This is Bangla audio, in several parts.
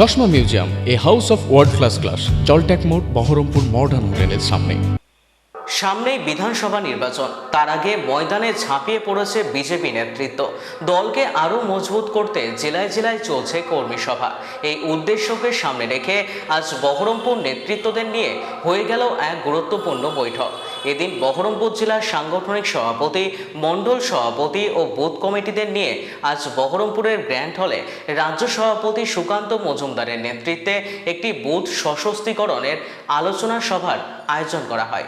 চশমা museum, a house of world class class জলট্যাক মোড়, বহরমপুর মডার্ন হোটেলের সামনে। সামনেই বিধানসভা নির্বাচন, তার আগে ময়দানে ঝাঁপিয়ে পড়েছে বিজেপি নেতৃত্ব। দলকে আরও মজবুত করতে জেলায় জেলায় চলছে কর্মী সভা। এই উদ্দেশ্যকে সামনে রেখে আজ বহরমপুর নেতৃত্বদের নিয়ে হয়ে গেল এক গুরুত্বপূর্ণ বৈঠক। এদিন বহরমপুর জেলার সাংগঠনিক সভাপতি, মণ্ডল সভাপতি ও বুথ কমিটিদের নিয়ে আজ বহরমপুরের গ্র্যান্ড হলে রাজ্য সভাপতি সুকান্ত মজুমদারের নেতৃত্বে একটি বুথ সশস্তিকরণের আলোচনা সভার আয়োজন করা হয়।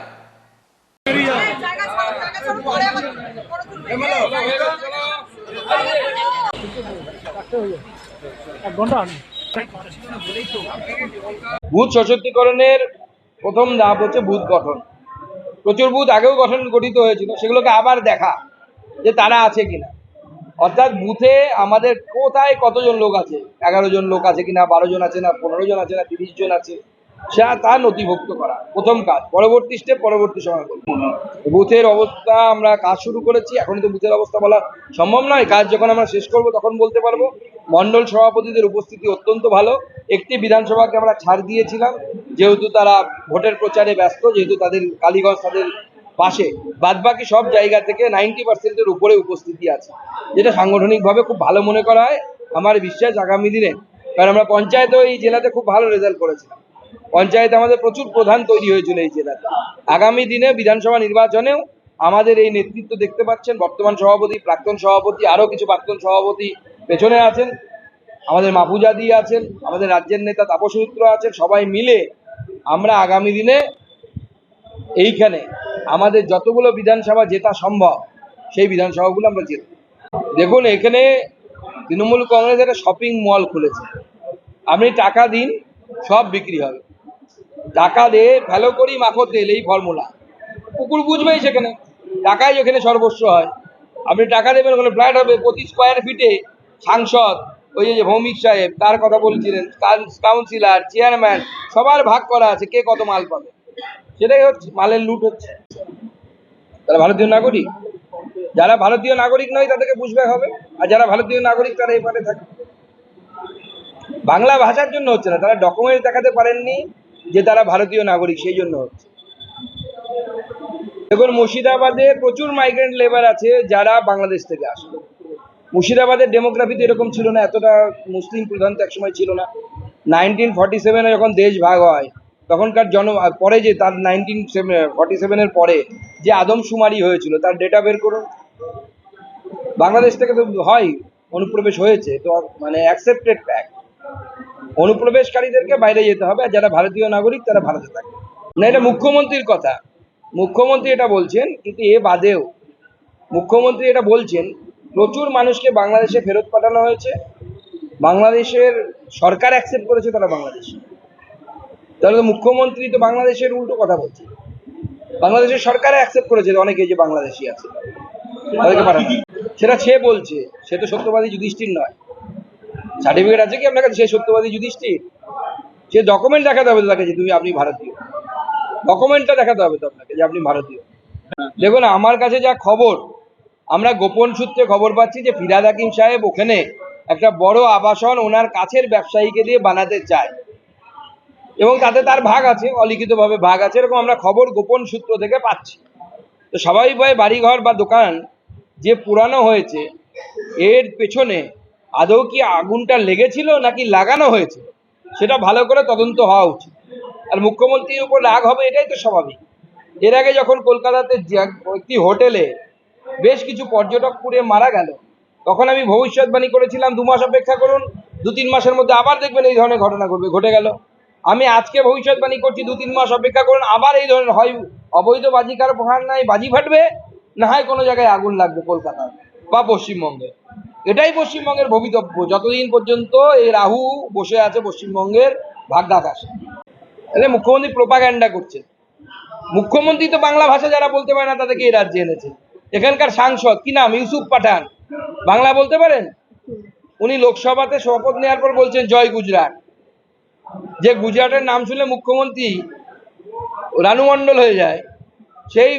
বুথ সশক্তিকরণের প্রথম ধাপ হচ্ছে বুথ গঠন প্রচুর বুথ আগেও গঠন গঠিত হয়েছিল, সেগুলোকে আবার দেখা যে তারা আছে কিনা। অর্থাৎ বুথে আমাদের কোথায় কতজন লোক আছে? এগারো জন লোক আছে কিনা, বারো জন আছে না, পনেরো জন আছে না, তিরিশ জন আছে? সে তা নথিভুক্ত করা। প্রথম কাজ, পরবর্তী স্টেপ পরবর্তী সময় বুথের অবস্থা আমরা কাজ শুরু করেছি এখন তো বুথের অবস্থা বলা সম্ভব নয়। কাজ যখন আমরা শেষ করব তখন বলতে পারব মন্ডল সভাপতিদের উপস্থিতি অত্যন্ত ভালো। একটি বিধানসভাকে আমরা ছাড় দিয়েছিলাম, যেহেতু তারা ভোটের প্রচারে ব্যস্ত, যেহেতু তাদের কালীগঞ্জ, তাদের পাশে। বাদবাকি সব জায়গা থেকে নাইনটি পার্সেন্টের উপরে উপস্থিতি আছে। যেটা সাংগঠনিকভাবে খুব ভালো মনে করা হয়, আমার বিশ্বাস আগামী দিনে। কারণ আমরা পঞ্চায়েতেও এই জেলাতে খুব ভালো রেজাল্ট করেছিলাম। পঞ্চায়েত আমাদের প্রচুর প্রধান তৈরি হয়েছিল এই জেলাতে। আগামী দিনে বিধানসভা নির্বাচনেও আমাদের এই নেতৃত্ব দেখতে পাচ্ছেন, বর্তমান সভাপতি, প্রাক্তন সভাপতি, আরও কিছু প্রাক্তন সভাপতি পেছনে আছেন। আমাদের মাপুজাদি আছেন, আমাদের রাজ্যের নেতা তাপসূত্র আছেন, সবাই মিলে আমরা আগামী দিনে এইখানে আমাদের যতগুলো বিধানসভা জেতা সম্ভব, সেই বিধানসভাগুলো আমরা জিতব দেখুন, এখানে তৃণমূল কংগ্রেস একটা শপিং মল খুলেছে। আপনি টাকা দিন, সব বিক্রি হবে। টাকা দে ফেলো করি মাখো তেল এই ফর্মুলা কুকুর বুঝবেই সেখানে। টাকাই যেখানে সর্বস্ব হয়। আপনি টাকা দেবেন ওখানে ফ্ল্যাট হবে, প্রতি স্কোয়ার ফিটে সাংসদ, ওই যে ভৌমিক সাহেব, তার কথা বলছিলেন কাউন্সিলর চেয়ারম্যান সবার ভাগ করা আছে, কে কত মাল পাবে। সেটাই হচ্ছে, মালের লুট হচ্ছে। তারা ভারতীয় নাগরিক। যারা ভারতীয় নাগরিক নয়, তাদেরকে বুঝবে হবে। আর যারা ভারতীয় নাগরিক, তারা এপারে থাকে বাংলা ভাষার জন্য হচ্ছে না, তারা ডকুমেন্ট দেখাতে পারেননি। যে তারা ভারতীয় নাগরিক, সেই জন্য হচ্ছে। দেখুন, মুর্শিদাবাদে প্রচুর মাইগ্রেন্ট লেবার আছে যারা বাংলাদেশ থেকে আসে। মুর্শিদাবাদের ডেমোগ্রাফিতে এরকম ছিল না, এতটা মুসলিম প্রধান তো একসময় ছিল না। নাইনটিন ফর্টি সেভেনে যখন দেশ ভাগ হয়, তখনকার জন, পরে যে তার নাইনটিন ফর্টি সেভেনের পরে যে আদমশুমারি হয়েছিল, তার ডেটা বের করুন। বাংলাদেশ থেকে তো হয়, অনুপ্রবেশ হয়েছে, তো মানে অ্যাকসেপ্টেড ফ্যাক্ট অনুপ্রবেশকারীদেরকে বাইরে যেতে হবে আর যারা ভারতীয় নাগরিক তারা ভারতে থাকে। না, এটা মুখ্যমন্ত্রীর কথা। মুখ্যমন্ত্রী এটা বলছেন, কিন্তু এ বাদেও মুখ্যমন্ত্রী এটা বলছেন, প্রচুর মানুষকে বাংলাদেশে ফেরত পাঠানো হয়েছে। বাংলাদেশের সরকার অ্যাকসেপ্ট করেছে তারা বাংলাদেশে। তাহলে তো মুখ্যমন্ত্রী তো বাংলাদেশের উল্টো কথা বলছে। বাংলাদেশের সরকার অ্যাকসেপ্ট করেছে অনেকে যে বাংলাদেশি আছে, তাদেরকে পাঠানো। সেটা সে বলছে, সে তো সত্যবাদী যুধিষ্ঠির নয়। সার্টিফিকেট আছে কি? আপনার কাছে সে সত্যবাদী যুধিষ্ঠির? সে ডকুমেন্ট দেখাতে হবে তাকে যে তুমি আপনি ভারতীয়। ডকুমেন্টটা দেখাতে হবে তো আপনাকে যে আপনি ভারতীয়। দেখুন, আমার কাছে যা খবর, আমরা গোপন সূত্রে খবর পাচ্ছি যে ফিরাদ হাকিম সাহেব ওখানে একটা বড় আবাসন ওনার কাছের ব্যবসায়ীকে দিয়ে বানাতে চায়। এবং তাতে তার ভাগ আছে, অলিখিতভাবে ভাগ আছে, এরকম আমরা খবর গোপন সূত্র থেকে পাচ্ছি। তো সবাই ভয় বাড়িঘর বা দোকান যে পুরানো হয়েছে, এর পেছনে আদৌ কি আগুনটা লেগেছিল নাকি লাগানো হয়েছিল? সেটা ভালো করে তদন্ত হওয়া উচিত। আর মুখ্যমন্ত্রীর উপর রাগ হবে এটাই তো স্বাভাবিক। এর আগে যখন কলকাতাতে একটি হোটেলে বেশ কিছু পর্যটক পুড়ে মারা গেল, তখন আমি ভবিষ্যৎবাণী করেছিলাম, দু মাস অপেক্ষা করুন, দু তিন মাসের মধ্যে আবার দেখবেন এই ধরনের ঘটনা ঘটবে, ঘটে গেল। আমি আজকে ভবিষ্যৎবাণী করছি, দু তিন মাস অপেক্ষা করুন, আবার এই ধরনের হয়, অবৈধ বাজিকার প্রহার নাই, বাজি ফাটবে, না হয় কোনো জায়গায় আগুন লাগবে কলকাতায় বা পশ্চিমবঙ্গে। এটাই পশ্চিমবঙ্গের ভবিতব্য। যতদিন পর্যন্ত এই রাহু বসে আছে পশ্চিমবঙ্গের ভাগ্যাকাশে। তাহলে মুখ্যমন্ত্রী প্রোপাগ্যান্ডা করছে মুখ্যমন্ত্রী তো বাংলা ভাষা যারা বলতে পারে না, তাদেরকে এই রাজ্যে এনেছে। এখানকার সাংসদ, কি নাম? ইউসুফ পাঠান। বাংলা বলতে পারেন? উনি লোকসভাতে শপথ নেওয়ার পর বলছেন, জয় গুজরাট। যে গুজরাটের নাম শুনে মুখ্যমন্ত্রী রানু মণ্ডল হয়ে যায়। সেই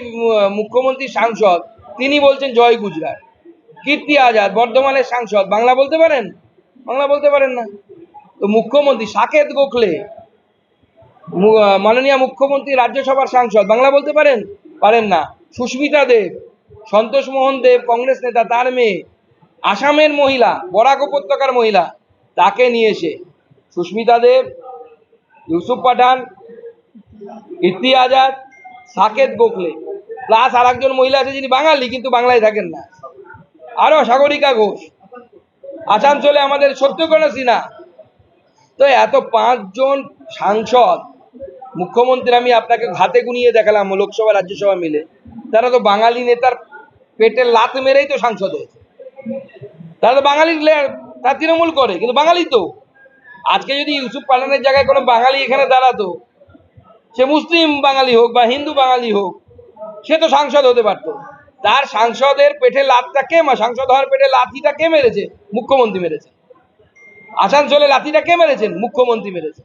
মুখ্যমন্ত্রী সাংসদ, তিনি বলছেন, জয় গুজরাট। কীর্তি আজাদ, বর্ধমানের সাংসদ। বাংলা বলতে পারেন? বাংলা বলতে পারেন না। তো মুখ্যমন্ত্রী সাকেত গোখলে মাননীয় মুখ্যমন্ত্রী রাজ্যসভার সাংসদ। বাংলা বলতে পারেন? পারেন না। সুস্মিতা দেব, সন্তোষ মোহন দেব, কংগ্রেস নেতা, তার মেয়ে। আসামের মহিলা, বরাক উপত্যকার মহিলা, তাকে নিয়ে এসে সুস্মিতা দেব, ইউসুফ পাঠান ইতি আজাদ সাকেত গোখলে। প্লাস আর একজন মহিলা আছে যিনি বাঙালি, কিন্তু বাংলায় থাকেন না। আরও সাগরিকা ঘোষ। আসানসোলে আমাদের সত্য সত্যকর্ণ সিনহা। তো এত পাঁচজন সাংসদ, মুখ্যমন্ত্রী আমি আপনাকে হাতে গুনিয়ে দেখালাম লোকসভা, রাজ্যসভা মিলে। তারা তো বাঙালি নেতার পেটে লাত মেরেই তো সাংসদ হয়েছে। তারা তো বাঙালি তারা তৃণমূল করে, কিন্তু বাঙালি তো। আজকে যদি ইউসুফ পাঠানের জায়গায় কোনো বাঙালি এখানে দাঁড়াতো, সে মুসলিম বাঙালি হোক বা হিন্দু বাঙালি হোক, সে তো সাংসদ হতে পারতো। তার সাংসদের পেটে লাতটা কে সাংসদ হওয়ার পেটে লাথিটা কে মেরেছে? মুখ্যমন্ত্রী মেরেছে। আসানসোলে লাথিটা কে মেরেছেন? মুখ্যমন্ত্রী মেরেছে